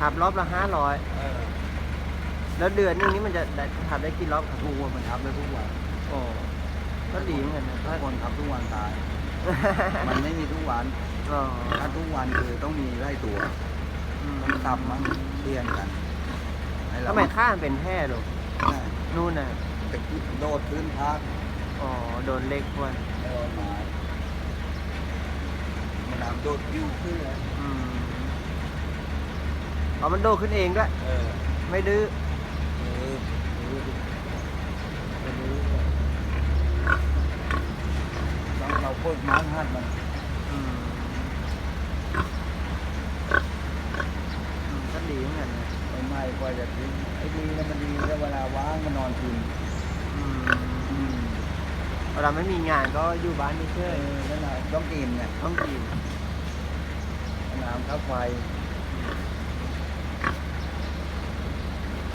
ขับรอบละห้าร้อยเออแล้วเดือนหนึงนี่มันจะได้ขับได้กี่รอบครับทุกวันมันทับได้ทุกวันโอ้ก็ดีเหมือนกันนะถ้าคนทับทุกวันตาย มันไม่มีทุกวันอ๋อถ้าทุกวันคือต้องมีไล่ตัวอืมมันตับมันเลี่ยนกันให้เราทำไมข้ามเป็นแพร่ลูกเนี่ยนู่นน่ะจะโดดขึ้นพักอ๋อโดนเล็กควนโดนไม้มันน้ำโดดยิ้วขึ้นเลย อืม เอามันโดดขึ้นเองด้วย เออไม่ดื้อเออเออเออต้องเราโคตรมันหัดมันอืมอืมก็ดีเหมือนกันนะไม่ไหม้กว่าจะทิ้งไอ้ดีนะมันดีแล้วเวลาว่างมันนอนทิ้งอืมอืมเวลาไม่มีงานก็อยู่บ้านนี่เอเชื่ออนั่นแหละต้องกินเนี่ยต้องกิน น้ำข้าวไฟอ